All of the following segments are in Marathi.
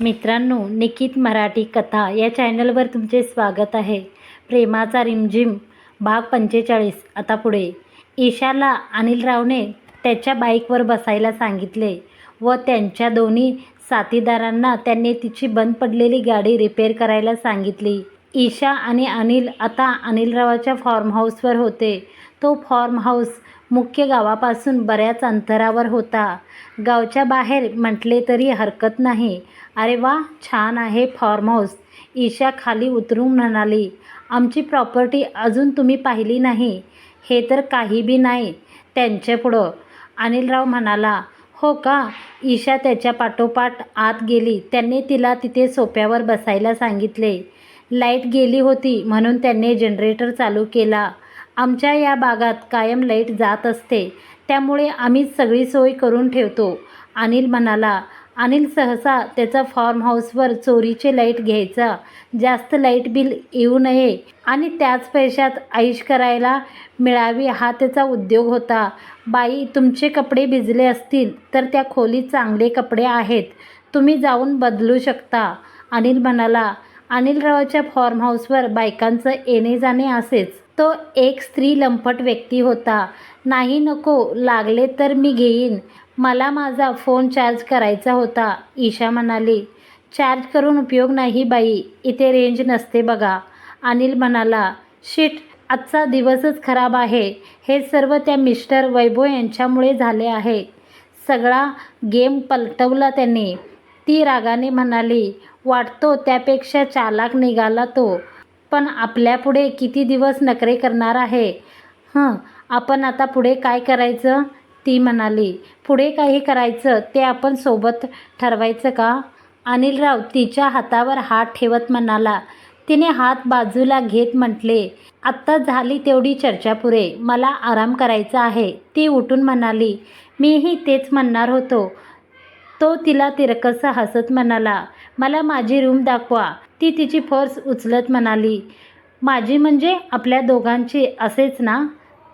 मित्रांनो निकित मराठी कथा या चॅनलवर तुमचे स्वागत आहे. प्रेमाचा रिमझिम भाग पंचेचाळीस. आता पुढे. ईशाला अनिलरावने त्याच्या बाईकवर बसायला सांगितले व त्यांच्या दोन्ही साथीदारांना त्यांनी तिची बंद पडलेली गाडी रिपेअर करायला सांगितली. ईशा आणि अनिल आता अनिलरावाच्या फॉर्म हाऊसवर होते. तो फॉर्म हाऊस मुख्य गावापासून बऱ्याच अंतरावर होता. गावच्या बाहेर म्हटले तरी हरकत नाही. अरे वा छान आहे फार्म हाऊस ईशा खाली उतरून म्हणाली आमची प्रॉपर्टी अजून तुम्ही पाहिली नाही. हे तर काही बी नाही त्यांच्यापुढं अनिलराव म्हणाला हो का? ईशा त्याच्या पाठोपाठ आत गेली. त्यांनी तिला तिथे सोप्यावर बसायला सांगितले. लाइट गेली होती म्हणून त्यांनी जनरेटर चालू केला. आमच्या या भागात कायम लाइट जात असते. त्यामुळे आम्ही सगळी सोय करून ठेवतो. अनिल म्हणाला अनिल सहसा त्याचा फॉर्म हाऊसवर चोरीचे लाइट घ्यायचा. जास्त लाइट बिल येऊ नये आणि त्याच पैशात ऐश करायला मिळावी हा त्याचा उद्योग होता. बाई तुमचे कपडे भिजले असतील तर त्या खोलीत चांगले कपडे आहेत. तुम्ही जाऊन बदलू शकता. अनिल म्हणाला अनिलरावच्या फॉर्म हाऊसवर बायकांचं येणे जाणे असेच. तो एक स्त्री लंपट व्यक्ती होता. नाही नको लागले तर मी घेईन. मला माझा फोन चार्ज करायचा होता. ईशा म्हणाली चार्ज करून उपयोग नाही बाई इथे रेंज नसते बघा. अनिल म्हणाला शिट आजचा दिवसच खराब आहे. हे सर्व त्या मिस्टर वैभव यांच्यामुळे झाले आहे. सगळा गेम पलटवला त्यांनी. ती रागाने म्हणाली वाटतो त्यापेक्षा चालाक निघाला तो पण आपल्यापुढे किती दिवस नखरे करणार आहे? हं आपण आता पुढे काय करायचं? ती म्हणाली पुढे काही करायचं ते आपण सोबत ठरवायचं का? अनिलराव तिच्या हातावर हात ठेवत म्हणाला तिने हात बाजूला घेत म्हटले आत्ता झाली तेवढी चर्चा पुरे मला आराम करायचा आहे. ती उठून म्हणाली मीही तेच म्हणणार होतो. तो तिला तिरकस हसत म्हणाला मला माझी रूम दाखवा. ती तिची पर्स उचलत म्हणाली माझी म्हणजे आपल्या दोघांची असेच ना?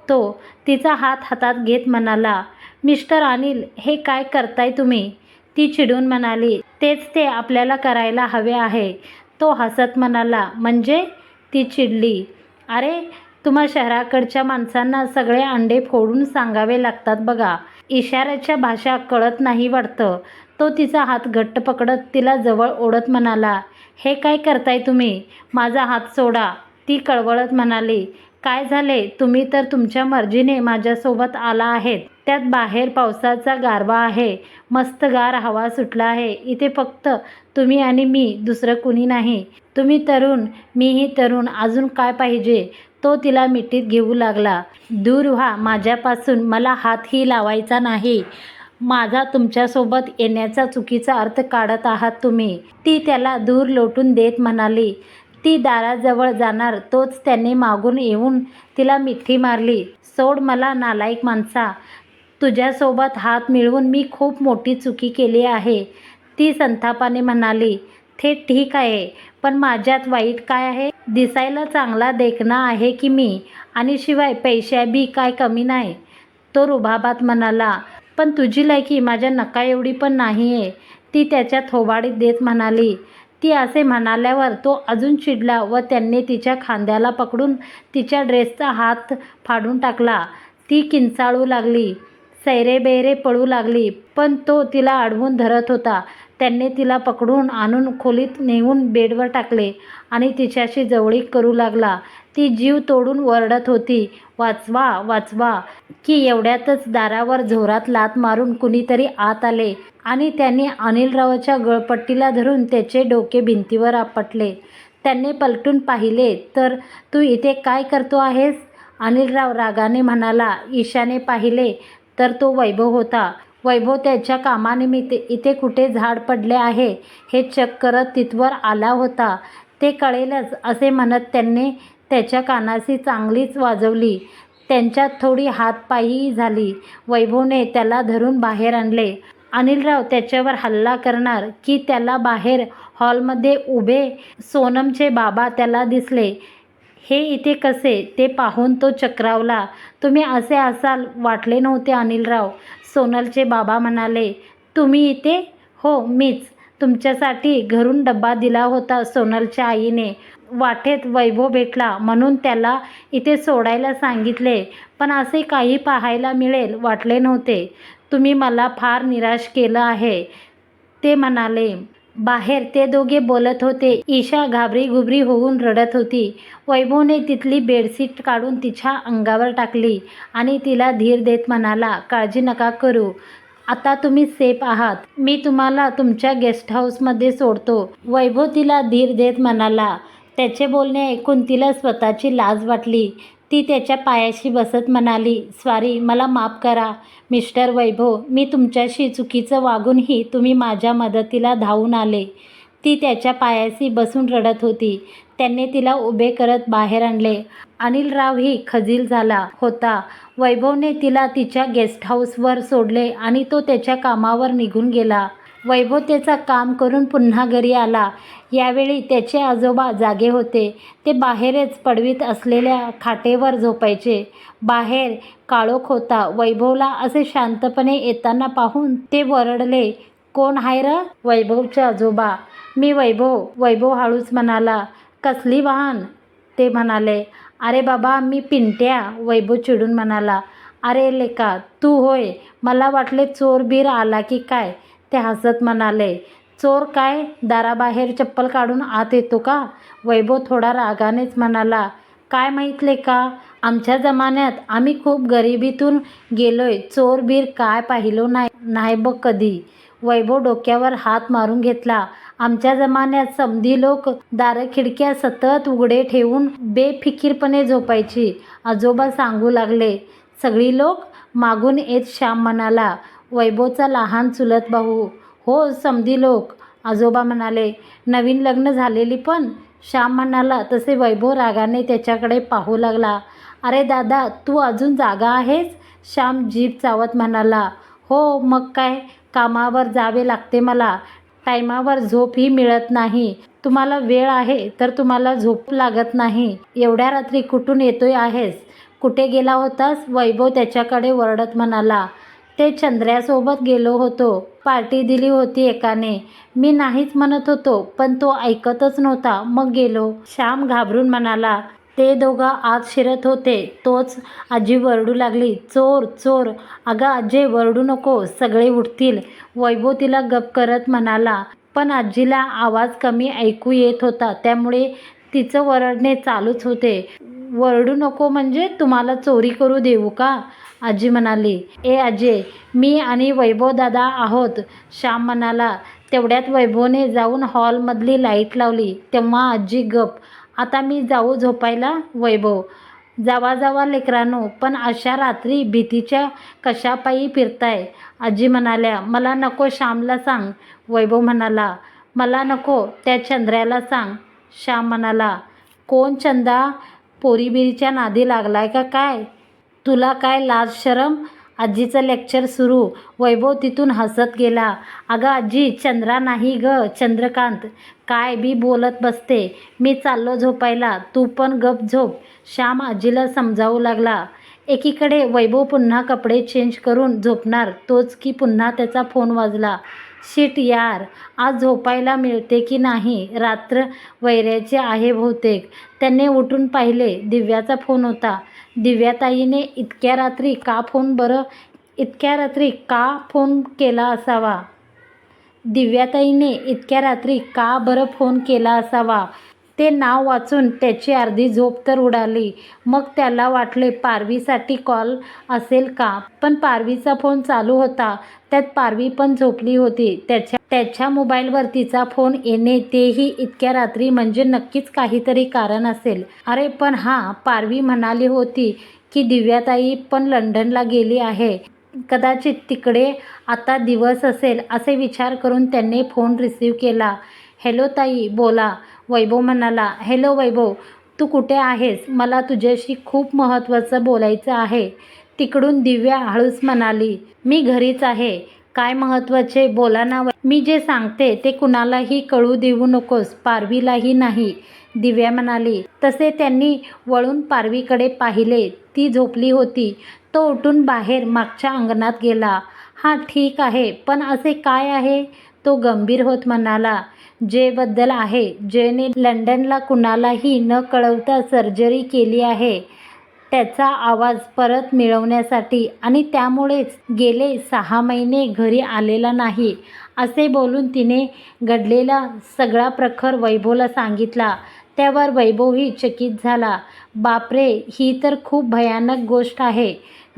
तो तिचा हात हातात घेत म्हणाला मिस्टर अनिल हे काय करताय तुम्ही? ती चिडून म्हणाली तेच ते आपल्याला करायला हवे आहे. तो हसत म्हणाला म्हणजे? ती चिडली अरे तुम्हा शहराकडच्या माणसांना सगळे अंडे फोडून सांगावे लागतात बघा. इशाऱ्याच्या भाषा कळत नाही वाटतं. तो तिचा हात घट्ट पकडत तिला जवळ ओढत म्हणाला हे काय करताय तुम्ही? माझा हात सोडा. ती कळवळत म्हणाली काय झाले? तुम्ही तर तुमच्या मर्जीने माझ्यासोबत आला आहेत. त्यात बाहेर पावसाचा गारवा आहे. मस्त गार हवा सुटला आहे. इथे फक्त तुम्ही आणि मी दुसरं कुणी नाही. तुम्ही तरुण मीही तरुण. अजून काय पाहिजे? तो तिला मिठीत घेऊ लागला. दूर व्हा माझ्यापासून. मला हातही लावायचा नाही. माझा तुमच्यासोबत येण्याचा चुकीचा अर्थ काढत आहात तुम्ही. ती त्याला दूर लोटून देत म्हणाली. ती दाराजवळ जाणार तोच त्याने मागून येऊन तिला मिठी मारली. सोड मला नालायक माणसा तुझ्यासोबत हात मिळवून मी खूप मोठी चुकी केली आहे ती संतापाने म्हणाली. ते ठीक आहे पण माझ्यात वाईट काय आहे? दिसायला चांगला देखणा आहे की मी? आणि शिवाय पैशाबी काय कमी नाही? तो रुबाबात म्हणाला. पण तुझी लायकी माझ्या नका एवढी पण नाही आहे ती त्याच्या थोबाडीत देत म्हणाली. ती असे म्हणाल्यावर तो अजून चिडला व त्यांनी तिच्या खांद्याला पकडून तिच्या ड्रेसचा हात फाडून टाकला. ती किंचाळू लागली. सैरेबेरे पळू लागली. पण तो तिला अडवून धरत होता. त्यांनी तिला पकडून आणून खोलीत नेऊन बेडवर टाकले आणि तिच्याशी जवळीक करू लागला. ती जीव तोडून वरडत होती. वाचवा वाचवा की एवढ्यातच दारावर झोरात लात मारून कुणीतरी आत आले आणि त्यांनी अनिलरावच्या गळपट्टीला धरून त्याचे डोके भिंतीवर आपटले. त्यांनी पलटून पाहिले तर तू इथे काय करतो आहेस? अनिलराव रागाने म्हणाला ईशाने पाहिले तर तो वैभव होता. वैभव त्याच्या कामानिमित्त इथे कुठे झाड पडले आहे हे चेक करत तिथवर आला होता. ते कळेलच असे म्हणत त्यांनी त्याच्या कानाशी चांगलीच वाजवली. त्यांच्यात थोडी हातपायी झाली. वैभवने त्याला धरून बाहेर आणले. अनिलराव त्याच्यावर हल्ला करणार की त्याला बाहेर हॉलमध्ये उभे सोनमचे बाबा त्याला दिसले. हे इथे कसे? ते पाहून तो चक्रावला. तुम्ही असे असाल वाटले नव्हते अनिलराव. सोनलचे बाबा म्हणाले तुम्ही इथे? हो मीच. तुमच्यासाठी घरून डब्बा दिला होता सोनलच्या आईने. वाटेत वैभव भेटला म्हणून त्याला इथे सोडायला सांगितले पण असे काही पाहायला मिळेल वाटले नव्हते. तुम्ही मला फार निराश केलं आहे ते म्हणाले. बाहेर ते दोघे बोलत होते. ईशा घाबरी घुबरी होऊन रडत होती. वैभवने तिथली बेडशीट काढून तिच्या अंगावर टाकली आणि तिला धीर देत म्हणाला काळजी नका करू. आता तुम्ही सेफ आहात. मी तुम्हाला तुमच्या गेस्ट हाऊसमध्ये सोडतो. वैभव तिला धीर देत म्हणाला. त्याचे बोलणे ऐकून तिला स्वतःची लाज वाटली. ती त्याच्या पायाशी बसत म्हणाली स्वारी मला माफ करा. मिस्टर वैभव मी तुमच्याशी चुकीचं वागूनही तुम्ही माझ्या मदतीला धावून आले. ती त्याच्या पायाशी बसून रडत होती. त्यांनी तिला उभे करत बाहेर आणले. अनिलरावही खजील झाला होता. वैभवने तिला तिच्या गेस्ट हाऊसवर सोडले आणि तो त्याच्या कामावर निघून गेला. वैभव त्याचा काम करून पुन्हा घरी आला. यावेळी त्याचे आजोबा जागे होते. ते बाहेरच पडवीत असलेल्या खाटेवर झोपायचे. बाहेर काळोख होता. वैभवला असे शांतपणे येताना पाहून ते वरडले कोण आहे र? वैभवचे आजोबा मी वैभव वैभव हळूच म्हणाला कसली वाहन? ते म्हणाले अरे बाबा मी पिंट्या वैभव चिडून म्हणाला अरे लेका तू होय मला वाटले चोर बीर आला की काय? ते हसत म्हणाले चोर काय? दाराबाहेर चप्पल काढून आत येतो का? वैभव थोडा रागानेच म्हणाला काय माहितले का आमच्या जमान्यात आम्ही खूप गरिबीतून गेलोय चोर बीर काय पाहिलो नाही नाही बघ कधी. वैभव डोक्यावर हात मारून घेतला आमच्या जमान्यात समधी लोक दारं खिडक्या सतत उघडे ठेवून बेफिकीरपणे झोपायची. आजोबा सांगू लागले सगळी लोक मागून येत श्याम म्हणाला वैभवचा लहान चुलत भाऊ. हो समधी लोक. आजोबा म्हणाले नवीन लग्न झालेली पण. श्याम म्हणाला तसे वैभव रागाने त्याच्याकडे पाहू लागला. अरे दादा तू अजून जागा आहेस? श्याम जीभ चावत म्हणाला हो मग काय? कामावर जावे लागते मला. टायमावर झोपही मिळत नाही. तुम्हाला वेळ आहे तर तुम्हाला झोप लागत नाही. एवढ्या रात्री कुठून येतोय आहेस? कुठे गेला होतास? वैभव त्याच्याकडे वरडत म्हणाला. ते चंद्र्यासोबत गेलो होतो. पार्टी दिली होती एकाने. मी नाहीच म्हणत होतो पण तो ऐकतच नव्हता. मग गेलो. श्याम घाबरून म्हणाला ते दोघं आत शिरत होते. तोच आजी वरडू लागली. चोर चोर. अगं आजे वरडू नको. सगळे उठतील. वैभव तिला गप करत म्हणाला. पण आजीला आवाज कमी ऐकू येत होता. त्यामुळे तिचं वरडणे चालूच होते. वरडू नको म्हणजे तुम्हाला चोरी करू देऊ का? आजी म्हणाली. ए आजे मी आणि वैभव दादा आहोत. श्याम म्हणाला. तेवढ्यात वैभवने जाऊन हॉलमधली लाइट लावली. तेव्हा आजी गप आता मी जाऊ झोपायला वैभव. जावा जावा लेकरांनो पण अशा रात्री भीतीच्या कशापायी फिरताय? आजी म्हणाल्या मला नको श्यामला सांग. वैभव म्हणाला मला नको त्या चंद्र्याला सांग. श्याम म्हणाला कोण चंदा पोरीबिरीच्या नादी लागलाय का काय? तुला काय लाज शरम? आजीचं लेक्चर सुरू. वैभव तिथून हसत गेला. अगं आजी चंद्रा नाही ग चंद्रकांत. काय बी बोलत बसते. मी चाललो झोपायला. तू पण गप झोप. श्याम आजीला समजावू लागला. एकीकडे वैभव पुन्हा कपडे चेंज करून झोपणार. तोच की पुन्हा त्याचा फोन वाजला. शिट यार आज झोपायला मिळते की नाही? रात्र वैऱ्याचे आहे बहुतेक. त्याने उठून पाहिले. दिव्याचा फोन होता. दिव्याताईने इतक्या रात्री का फोन बरं इतक्या रात्री का फोन केला असावा? दिव्याताईने इतक्या रात्री का बरं फोन केला असावा? ते नाव वाचून त्याची अर्धी झोप तर उडाली. मग त्याला वाटले पारवीसाठी कॉल असेल का? पण पारवीचा फोन चालू होता. त्यात पारवी पण झोपली होती. त्याच्या त्याच्या मोबाईलवर तिचा फोन येणे तेही इतक्या रात्री म्हणजे नक्कीच काहीतरी कारण असेल. अरे पण हां पारवी म्हणाली होती की दिव्याताई पण लंडनला गेली आहे. कदाचित तिकडे आता दिवस असेल असे विचार करून त्यांनी फोन रिसीव केला. हॅलो ताई बोला. वैभव म्हणाला हॅलो वैभव तू कुठे आहेस? मला तुझ्याशी खूप महत्त्वाचं बोलायचं आहे. तिकडून दिव्या हळूच म्हणाली मी घरीच आहे. काय महत्त्वाचे बोला ना मी जे सांगते ते कुणालाही कळू देऊ नकोस पारवीलाही नाही. दिव्या म्हणाली तसे त्यांनी वळून पारवीकडे पाहिले. ती झोपली होती. तो उठून बाहेर मागच्या अंगणात गेला. हा ठीक आहे पण असे काय आहे? तो गंभीर होत म्हणाला जेबद्दल आहे. जेने लंडनला कुणालाही न कळवता सर्जरी केली आहे. त्याचा आवाज परत मिळवण्यासाठी आणि त्यामुळेच गेले सहा महिने घरी आलेला नाही असे बोलून तिने घडलेला सगळा प्रखर वैभवला सांगितला. त्यावर वैभवही चकित झाला. बापरे ही तर खूप भयानक गोष्ट आहे.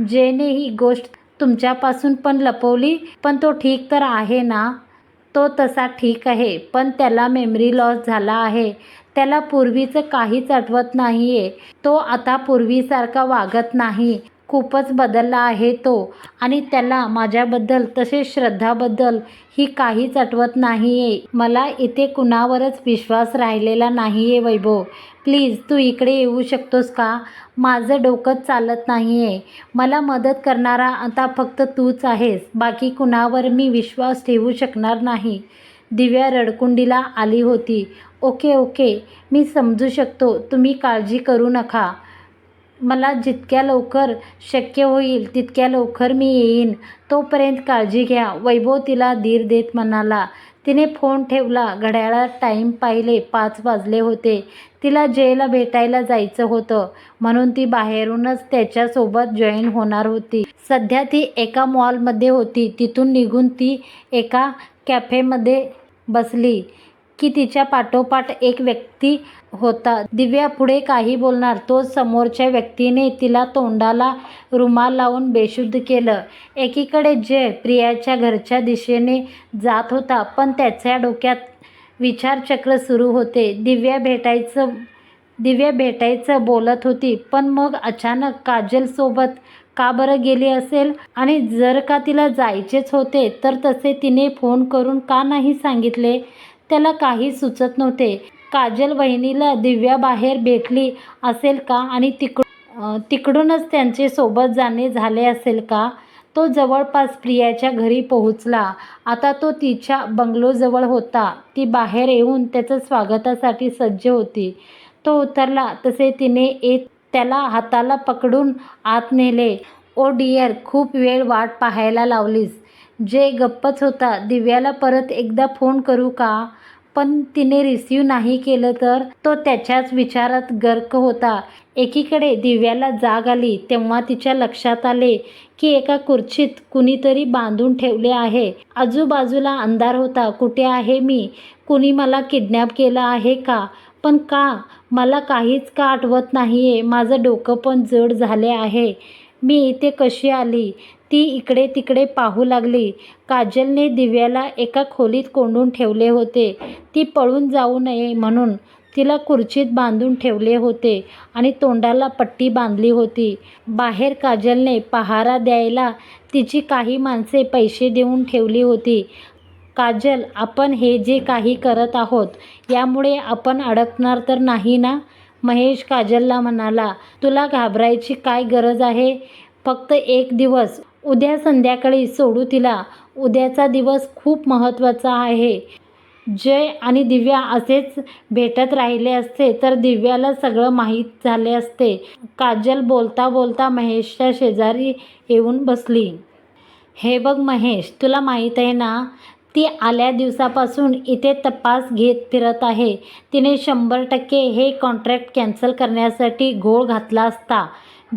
जेने ही गोष्ट तुमच्यापासून पण लपवली पण तो ठीक तर आहे ना? तो तसा ठीक आहे पण त्याला मेमरी लॉस झाला आहे. त्याला पूर्वीचं काहीच आठवत नाही आहे तो आता पूर्वीसारखा वागत नाही. खूपच बदलला आहे तो. आणि त्याला माझ्याबद्दल तसेच श्रद्धाबद्दल ही काहीच आठवत नाही आहे मला इथे कुणावरच विश्वास राहिलेला नाही आहे वैभव. प्लीज तू इकडे येऊ शकतोस का? माझं डोकं चालत नाही आहे मला मदत करणारा आता फक्त तूच आहेस. बाकी कुणावर मी विश्वास ठेवू शकणार नाही. दिव्या रडकुंडीला आली होती. Okay okay. मी समजू शकतो. तुम्ही काळजी करू नका. मला जितक्या लवकर शक्य होईल तितक्या लवकर मी येईन. तोपर्यंत काळजी घ्या. वैभव तिला धीर देत म्हणाला. तिने फोन ठेवला. घड्याळात टाईम पाहिले. पाच वाजले होते. तिला जयला भेटायला जायचं होतं. म्हणून ती बाहेरूनच त्याच्यासोबत जॉईन होणार होती. सध्या ती एका मॉलमध्ये होती. तिथून निघून ती एका कॅफेमध्ये बसली. की तिच्या पाठोपाठ एक व्यक्ती होता. दिव्या पुढे काही बोलणार. तो समोरच्या व्यक्तीने तिला तोंडाला रुमाल लावून बेशुद्ध केलं. एकीकडे जय प्रियाच्या घरच्या दिशेने जात होता पण त्याच्या डोक्यात विचारचक्र सुरू होते. दिव्या भेटायचं दिव्या भेटायचं बोलत होती पण मग अचानक काजलसोबत का बरं गेली असेल? आणि जर का तिला जायचेच होते तर तसे तिने फोन करून का नाही सांगितले? त्याला काही सुचत नव्हते. काजल वहिनीला दिव्या बाहेर भेटली असेल का आणि तिकड तिकडूनच त्यांचे सोबत जाणे झाले असेल का? तो जवळपास प्रियाच्या घरी पोहोचला. आता तो तिच्या बंगलोजवळ होता. ती बाहेर येऊन त्याचं स्वागतासाठी सज्ज होती. तो उतरला. तसे तिने येत त्याला हाताला पकडून आत नेले. ओ डियर खूप वेळ वाट पाहायला लावलीस. जे गप्पच होता दिव्याला परत एकदा फोन करू का? पण तिने रिसीव नाही केलं तर? तो त्याच्याच विचारात गर्क होता. एकीकडे दिव्याला जाग आली तेव्हा तिच्या लक्षात आले की एका खुर्चीत कुणीतरी बांधून ठेवले आहे. आजूबाजूला अंधार होता. कुठे आहे मी? कुणी मला किडनॅप केलं आहे का? पण का? मला काहीच का आठवत नाही आहे माझं डोकं पण जड झाले आहे. मी इथे कशी आली? ती इकडे तिकडे पाहू लागली. काजलने दिव्याला एका खोलीत कोंडून ठेवले होते. ती पळून जाऊ नये म्हणून तिला खुर्चीत बांधून ठेवले होते आणि तोंडाला पट्टी बांधली होती. बाहेर काजलने पहारा द्यायला तिची काही माणसे पैसे देऊन ठेवली होती. काजल आपण हे जे काही करत आहोत यामुळे आपण अडकणार तर नाही ना? महेश काजलला म्हणाला तुला घाबरायची काय गरज आहे? फक्त एक दिवस उद्या संध्याकाळी सोडू तिला. उद्याचा दिवस खूप महत्त्वाचा आहे. जय आणि दिव्या असेच भेटत राहिले असते तर दिव्याला सगळं माहीत झाले असते. काजल बोलता बोलता महेशच्या शेजारी येऊन बसली. हे बघ महेश तुला माहीत आहे ना ती आल्या दिवसापासून इथे तपास घेत फिरत आहे. तिने शंभर टक्के हे कॉन्ट्रॅक्ट कॅन्सल करण्यासाठी घोळ घातला असता.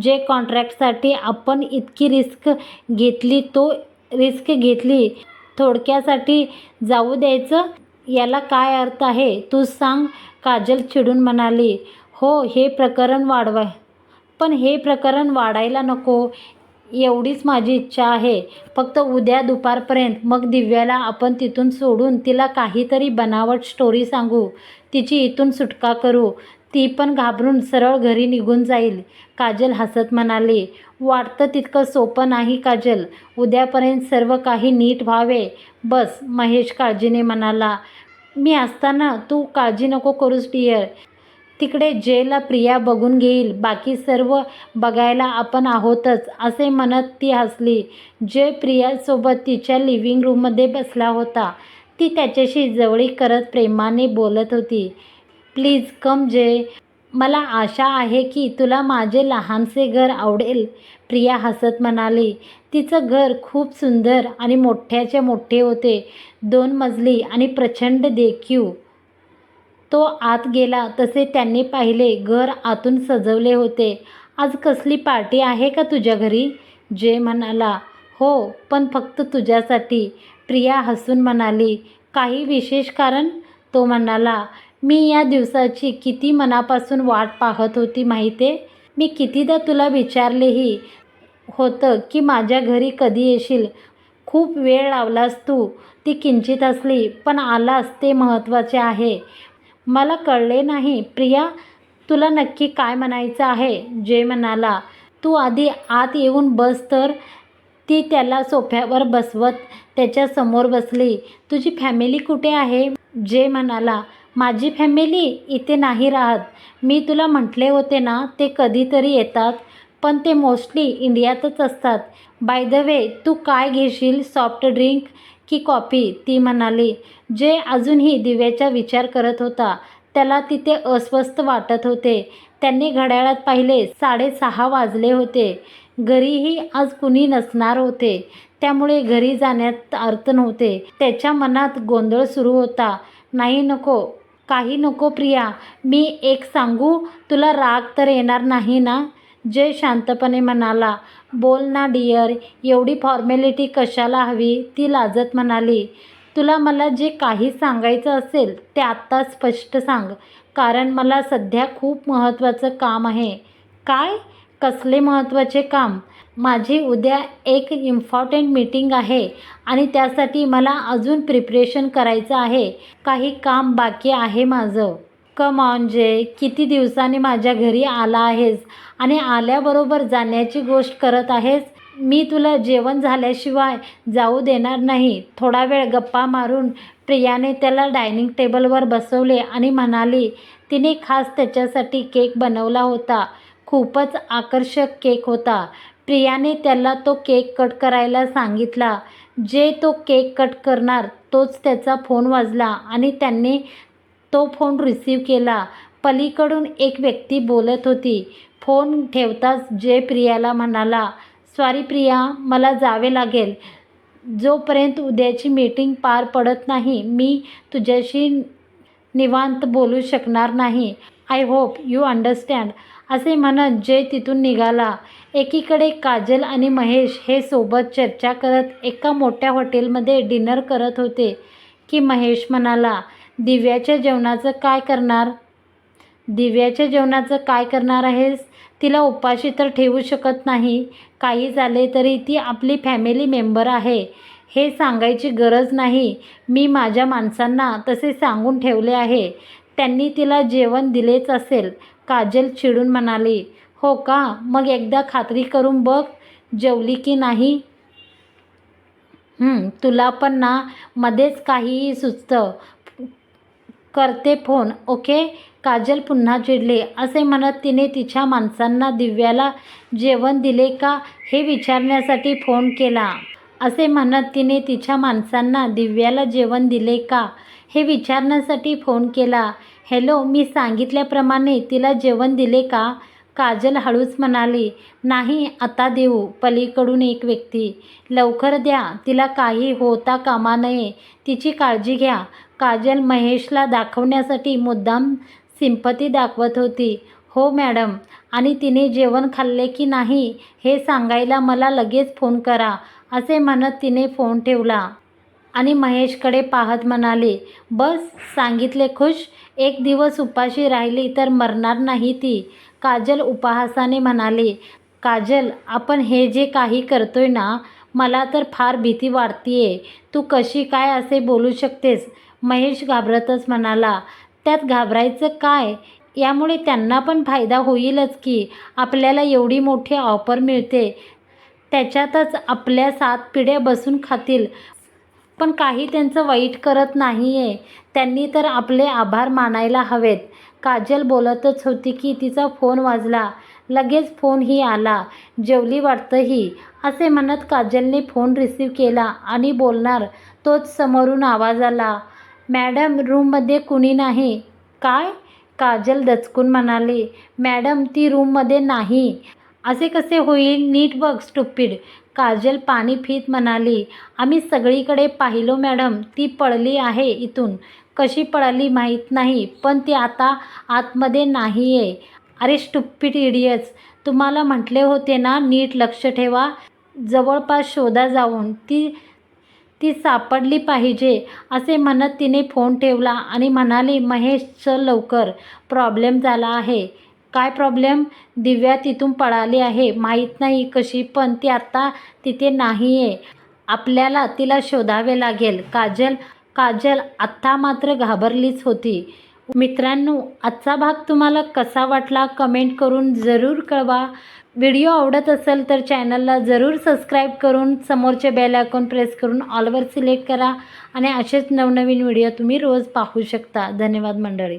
जे कॉन्ट्रॅक्टसाठी आपण इतकी रिस्क घेतली तो रिस्क घेतली थोडक्यासाठी जाऊ द्यायचं याला काय अर्थ आहे? तू सांग काजल चिडून म्हणाली. हो हे प्रकरण वाढवा. पण हे प्रकरण वाढायला नको. एवढीच माझी इच्छा आहे. फक्त उद्या दुपारपर्यंत मग दिव्याला आपण तिथून सोडून तिला काहीतरी बनावट स्टोरी सांगू. तिची इथून सुटका करू. ती पण घाबरून सरळ घरी निघून जाईल. काजल हसत म्हणाली वाटतं तितकं सोपं नाही काजल. उद्यापर्यंत सर्व काही नीट व्हावे. बस महेश काळजीने म्हणाला. मी असताना तू काळजी नको करूस डिअर. तिकडे जेला प्रिया बघून घेईल. बाकी सर्व बघायला आपण आहोतच असे म्हणत ती हसली. जे प्रियासोबत तिच्या लिव्हिंग रूममध्ये बसला होता ती त्याच्याशी जवळीक करत प्रेमाने बोलत होती. प्लीज कम जय मला आशा आहे की तुला माझे लहानसे घर आवडेल. प्रिया हसत म्हणाली तिचं घर खूप सुंदर आणि मोठ्याचे मोठे होते. दोन मजली आणि प्रचंड देखीव तो आत गेला तसे त्यांनी पाहिले घर आतून सजवले होते. आज कसली पार्टी आहे का तुझ्या घरी? जय म्हणाला हो पण फक्त तुझ्यासाठी. प्रिया हसून म्हणाली काही विशेष कारण? तो म्हणाला मी या दिवसाची किती मनापासून वाट पाहत होती माहिती? मी कितीदा तुला विचारलेही होतं की माझ्या घरी कधी येशील? खूप वेळ लावलास तू. ती किंचित असली पण आलास ते महत्त्वाचे आहे. मला कळले नाही. प्रिया तुला नक्की काय म्हणायचं आहे? जय म्हणाला तू आधी आत येऊन बस तर. ती त्याला सोफ्यावर बसवत त्याच्यासमोर बसली. तुझी फॅमिली कुठे आहे? जे म्हणाला माझी फॅमिली इथे नाही राहत. मी तुला म्हटले होते ना ते कधीतरी येतात. पण ते मोस्टली इंडियातच असतात. बाय द वे तू काय घेशील? सॉफ्ट ड्रिंक की कॉफी? ती म्हणाली. जे अजूनही दिव्याचा विचार करत होता त्याला तिथे अस्वस्थ वाटत होते. त्यांनी घड्याळात पाहिले साडेसहा वाजले होते. घरीही आज कुणी नसणार होते. त्यामुळे घरी जाण्यात अर्थ नव्हते. त्याच्या मनात गोंधळ सुरू होता. नाही नको. काही नको प्रिया. मी एक सांगू तुला राग तर येणार नाही ना? जय शांतपणे म्हणाला. बोल ना डियर एवढी फॉर्मॅलिटी कशाला हवी? ती लाजत म्हणाली. तुला मला जे काही सांगायचं असेल ते आत्ता स्पष्ट सांग. कारण मला सध्या खूप महत्त्वाचं काम आहे. काय? कसले महत्त्वाचे काम? माझी उद्या एक इम्पॉर्टंट मीटिंग आहे आणि त्यासाठी मला अजून प्रिपरेशन करायचं आहे. काही काम बाकी आहे माझं. कम ऑन जे. किती दिवसांनी माझ्या घरी आला आहेस आणि आल्याबरोबर जाण्याची गोष्ट करत आहेस? मी तुला जेवण झाल्याशिवाय जाऊ देणार नाही. थोडा वेळ गप्पा मारून प्रियाने त्याला डायनिंग टेबलवर बसवले आणि म्हणाली तिने खास त्याच्यासाठी केक बनवला होता. खूपच आकर्षक केक होता. प्रियाने त्याला तो केक कट करायला सांगितला. जे तो केक कट करणार तोच त्याचा फोन वाजला आणि त्यांनी तो फोन रिसीव केला. पलीकडून एक व्यक्ती बोलत होती. फोन ठेवताच जे प्रियाला म्हणाला सॉरी प्रिया मला जावे लागेल. जोपर्यंत उद्याची मीटिंग पार पडत नाही मी तुझ्याशी निवांत बोलू शकणार नाही. I hope you understand. असे म्हणत जय तिथून निघाला. एकीकडे काजल आणि महेश हे सोबत चर्चा करत एका मोठ्या हॉटेलमध्ये डिनर करत होते. की महेश म्हणाला दिव्याच्या जेवणाचं काय करणार? दिव्याच्या जेवणाचं काय करणार आहेस? तिला उपाशी तर ठेवू शकत नाही. काही झाले तरी ती आपली फॅमिली मेंबर आहे. हे सांगायची गरज नाही. मी माझ्या माणसांना तसे सांगून ठेवले आहे. त्यांनी तिला जेवण दिलेच असेल. काजल चिडून म्हणाली हो का? मग एकदा खात्री करून बघ जेवली की नाही? तुला पण ना मध्येच काहीही सुचतं. करते फोन ओके? काजल पुन्हा चिडले. असे म्हणत तिने तिच्या माणसांना दिव्याला जेवण दिले का हे विचारण्यासाठी फोन केला. असे म्हणत तिने तिच्या माणसांना दिव्याला जेवण दिले का? हे विचारण्यासाठी फोन केला. हॅलो मी सांगितल्याप्रमाणे तिला जेवण दिले का? काजल हळूच म्हणाली. नाही आता देऊ. पलीकडून एक व्यक्ती. लवकर द्या. तिला काही होता कामा नये. तिची काळजी घ्या. काजल महेशला दाखवण्यासाठी मुद्दाम सिंपती दाखवत होती. हो मॅडम. आणि तिने जेवण खाल्ले की नाही हे सांगायला मला लगेच फोन करा असे म्हणत तिने फोन ठेवला. आणि महेशकडे पाहत म्हणाले बस सांगितले खुश एक दिवस उपाशी राहिली तर मरणार नाही ती. काजल उपहासाने म्हणाली काजल आपण हे जे काही करतोय ना मला तर फार भीती वाटतीये. तू कशी काय असे बोलू शकतेस? महेश घाबरतच म्हणाला त्यात घाबरायचं काय? यामुळे त्यांना पण फायदा होईलच की आपल्याला एवढी मोठी ऑफर मिळते. त्याच्यातच आपल्या सात पिढ्या बसून खातील. पण काही त्यांचं वाईट करत नाही आहे त्यांनी तर आपले आभार मानायला हवेत. काजल बोलतच होती की तिचा फोन वाजला. लगेच फोनही आला. जेवली वाटतंही. असे म्हणत काजलने फोन रिसीव केला आणि बोलणार तोच समोरून आवाज आला. मॅडम रूममध्ये कुणी नाही. काय? काजल दचकून म्हणाली. मॅडम ती रूममध्ये नाही. असे कसे होईल? नीट बघ स्टुपिड. काजल पाणी पित म्हणाली आम्ही सगळीकडे पाहिलो मॅडम. ती पळली आहे इथून. कशी पळाली माहीत नाही पण ती आता आतमध्ये नाही आहे अरे स्टुप्पीट इडियट्स. तुम्हाला म्हटले होते ना नीट लक्ष ठेवा. जवळपास शोधा जाऊन. ती ती सापडली पाहिजे. असे म्हणत तिने फोन ठेवला आणि म्हणाली महेश चल लवकर. प्रॉब्लेम झाला आहे. काय प्रॉब्लेम दिव्या तिथून पळाली आहे. माहीत नाही कशी पण ती आत्ता तिथे नाही आहे आपल्याला तिला शोधावे लागेल. काजल काजल आत्ता मात्र घाबरलीच होती. मित्रांनो आजचा भाग तुम्हाला कसा वाटला कमेंट करून जरूर कळवा. व्हिडिओ आवडत असेल तर चॅनलला जरूर सबस्क्राईब करून समोरचे बेल आयकॉन प्रेस करून ऑलवर सिलेक्ट करा आणि असेच नवनवीन व्हिडिओ तुम्ही रोज पाहू शकता. धन्यवाद मंडळी.